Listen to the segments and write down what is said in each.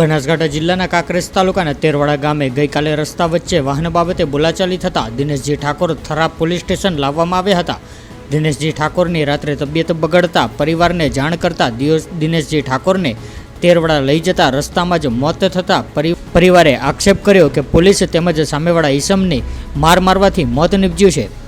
બનાસકાંઠા જિલ્લાના કાંકરેજ તાલુકાના તેરવાડા ગામે ગઈકાલે રસ્તા વચ્ચે વાહન બાબતે બોલાચાલી થતાં દિનેશજી ઠાકોર થરા પોલીસ સ્ટેશન લાવવામાં આવ્યા હતા. દિનેશજી ઠાકોરની રાત્રે તબિયત બગડતા પરિવારને જાણ કરતા દિનેશજી ઠાકોરને તેરવાડા લઈ જતા રસ્તામાં જ મોત થતાં પરિ- પરિવારે આક્ષેપ કર્યો કે પોલીસ તેમજ સામેવાળા ઈસમની માર મારવાથી મોત નીપજ્યું છે.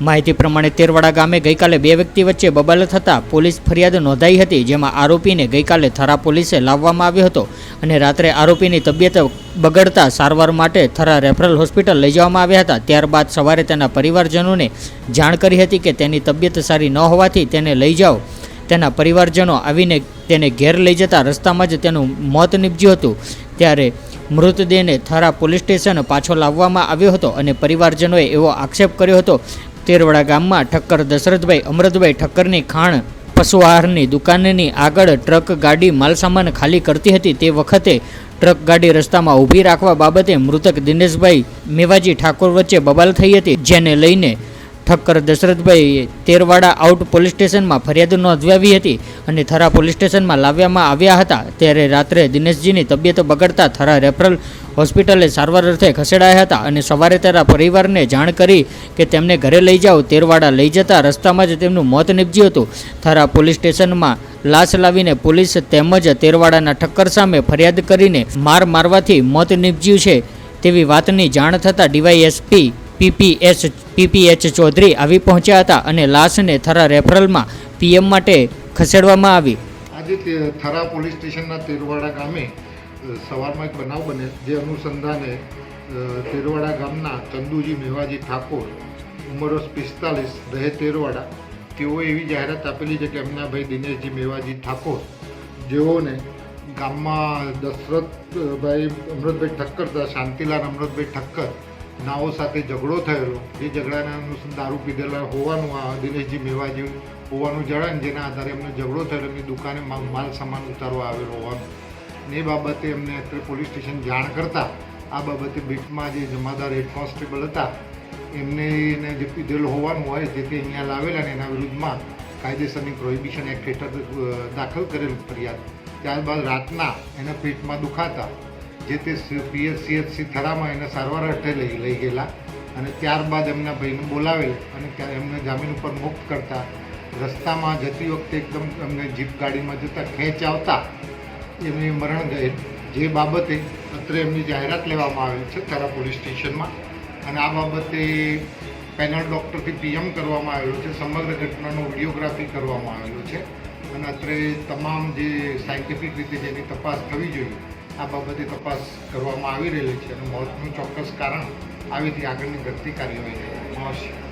માહિતી પ્રમાણે તેરવાડા ગામે ગઈકાલે બે વ્યક્તિ વચ્ચે બબાલ થતાં પોલીસ ફરિયાદ નોંધાઈ હતી, જેમાં આરોપીને ગઈકાલે થરા પોલીસે લાવવામાં આવ્યો હતો અને રાત્રે આરોપીની તબિયત બગડતા સારવાર માટે થરા રેફરલ હોસ્પિટલ લઈ જવામાં આવ્યા હતા. ત્યારબાદ સવારે તેના પરિવારજનોને જાણ કરી હતી કે તેની તબિયત સારી ન હોવાથી તેને લઈ જાઓ. તેના પરિવારજનો આવીને તેને ઘેર લઈ જતા રસ્તામાં જ તેનું મોત નીપજ્યું હતું. ત્યારે મૃતદેહને થરા પોલીસ સ્ટેશન પાછો લાવવામાં આવ્યો હતો અને પરિવારજનોએ એવો આક્ષેપ કર્યો હતો તેરવાડા ગામમાં ઠક્કર દશરથભાઈ અમૃતભાઈ ઠક્કરની ખાણ પશુ આહારની દુકાનની આગળ ટ્રક, ગાડી, માલસામાન ખાલી કરતી હતી તે વખતે ટ્રક, ગાડી રસ્તામાં ઊભી રાખવા બાબતે મૃતક દિનેશભાઈ મેવાજી ઠાકોર વચ્ચે બબાલ થઈ હતી, જેને લઈને ઠક્કર દશરથભાઈએ તેરવાડા આઉટ પોલીસ સ્ટેશનમાં ફરિયાદ નોંધાવી હતી અને થરા પોલીસ સ્ટેશનમાં લાવવામાં આવ્યા હતા ત્યારે રાત્રે દિનેશજીની તબિયત બગડતા થરા રેફરલ હોસ્પિટલે સારવાર અર્થે ખસેડાયા હતા અને સવારે તેના પરિવારને જાણ કરી કે તેમને ઘરે લઈ જાઓ, તેરવાડા લઈ જતા રસ્તામાં જ તેમનું મોત નીપજ્યું હતું. થરા પોલીસ સ્ટેશનમાં લાશ લાવીને પોલીસ તેમજ તેરવાડાના ઠક્કર સામે ફરિયાદ કરીને માર મારવાથી મોત નીપજ્યું છે તેવી વાતની જાણ થતાં ડીવાયએસપી પીપીએસ પીપીએચ ચૌધરી આવી પહોંચ્યા હતા અને લાશને થરા રેફરલમાં પીએમ માટે ખસેડવામાં આવી. આજે થરા પોલીસ સ્ટેશનના તેરવાડા ગામે સવારમાં એક બનાવ બને જે અનુસંધાને તેરવાડા ગામના ચંદુજી મેવાજી ઠાકોર, ઉંમર પિસ્તાલીસ, રહે તેરવાડા. તેઓએ એવી જાહેરાત આપેલી છે કે એમના ભાઈ દિનેશજી મેવાજી ઠાકોર, જેઓને ગામમાં દશરથભાઈ અમૃતભાઈ ઠક્કર શાંતિલાલ અમૃતભાઈ ઠક્કર નાઓ સાથે ઝઘડો થયેલો. એ ઝઘડાના દારૂ પીધેલા હોવાનું આ દિનેશજી મેવાજી હોવાનું જણાય ને જેના આધારે એમને ઝઘડો થયેલો એમની દુકાને માલ સામાન ઉતારવા આવેલો હોવાનું. એ બાબતે એમને અત્રે પોલીસ સ્ટેશન જાણ કરતા આ બાબતે બીટમાં જે જમાદાર હેડ કોન્સ્ટેબલ હતા, એમને એને જે પીધેલો હોવાનું હોય તેથી અહીંયા લાવેલા અને એના વિરુદ્ધમાં કાયદેસરની પ્રોહિબિશન એક્ટ હેઠળ દાખલ કરેલ ફરિયાદ. ત્યારબાદ રાતના એના પેટમાં દુખાતા જે તે પીએચસીએચસી થરામાં એને સારવાર અર્થે લઈ લઈ ગયેલા. અને ત્યારબાદ એમના ભાઈને બોલાવેલ અને ત્યારે એમને જામીન ઉપર મુક્ત કરતા રસ્તામાં જતી વખતે એકદમ એમને જીપ ગાડીમાં જતા ખેંચ આવતા એમની મરણ ગયેલ જે બાબતે અત્રે એમની જાહેરાત લેવામાં આવેલ છે થરા પોલીસ સ્ટેશનમાં. અને આ બાબતે પેનલ ડૉક્ટરથી પીએમ કરવામાં આવેલો છે. સમગ્ર ઘટનાનો વિડીયોગ્રાફી કરવામાં આવેલો છે. અને અત્રે તમામ જે સાયન્ટિફિક રીતે જેની તપાસ થવી જોઈએ આ બાબતે તપાસ કરવામાં આવી રહેલી છે અને મોતનું ચોક્કસ કારણ આવીથી આગળની ઘટતી કાર્યવાહી આવશે